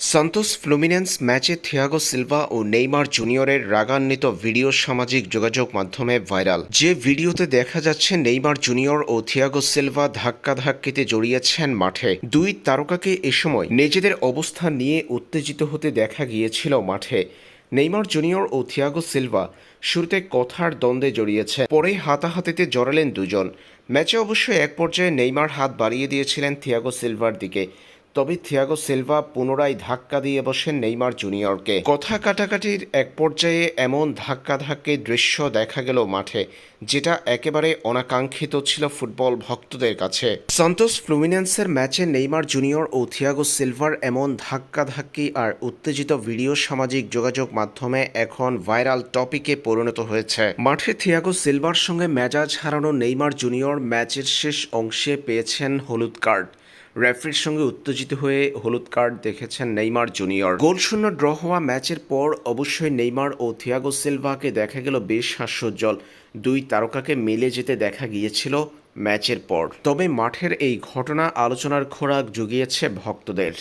Santos Fluminense ম্যাচে Thiago Silva ও Neymar জুনিয়রের রাগান্বিত ভিডিও সামাজিক যোগাযোগ মাধ্যমে ভাইরাল। যে ভিডিওতে দেখা যাচ্ছে নেইমার জুনিয়র ও থিয়াগো সিলভা ধাক্কাধাক্কিতে জড়িয়েছেন মাঠে, দুই তারকাকে এ সময় নিজেদের অবস্থান নিয়ে উত্তেজিত হতে দেখা গিয়েছিল মাঠে। নেইমার জুনিয়র ও থিয়াগো সিলভা শুরুতে কথার দ্বন্দ্বে জড়িয়েছে, পরে হাতাহাতিতে জড়ালেন দুজন। ম্যাচে অবশ্য এক পর্যায়ে নেইমার হাত বাড়িয়ে দিয়েছিলেন থিয়াগো সিলভার দিকে। তবে থিয়াগো সিলভা পুনরায় ধাক্কা দিয়ে বসেন নেইমার জুনিয়রকে। কথা কাটাকাটির এক পর্যায়ে এমন ধাক্কাধাক্কি দৃশ্য দেখা গেল মাঠে, যেটা একেবারে অনাকাঙ্ক্ষিত ছিল ফুটবল ভক্তদের কাছে। সন্তোষ ফ্লুমিনেন্সের ম্যাচে নেইমার জুনিয়র ও থিয়াগো সিলভার এমন ধাক্কাধাক্কি আর উত্তেজিত ভিডিও সামাজিক যোগাযোগ মাধ্যমে এখন ভাইরাল টপিকে পরিণত হয়েছে। মাঠে থিয়াগো সিলভার সঙ্গে মেজাজ হারানো নেইমার জুনিয়র ম্যাচের শেষ অংশে পেয়েছেন হলুদ কার্ড। রেফারির সঙ্গে উত্তেজিত হয়ে হলুদ কার্ড দেখেছেন নেইমার জুনিয়র। গোলশূন্য ড্র হওয়া ম্যাচের পর অবশ্যই নেইমার ও থিয়াগো সিলভাকে দেখা গেল বেশ হাস্যোজ্জ্বল। দুই তারকাকে মিলে যেতে দেখা গিয়েছিল ম্যাচের পর। তবে মাঠের এই ঘটনা আলোচনার খোরাক জুগিয়েছে ভক্তদের।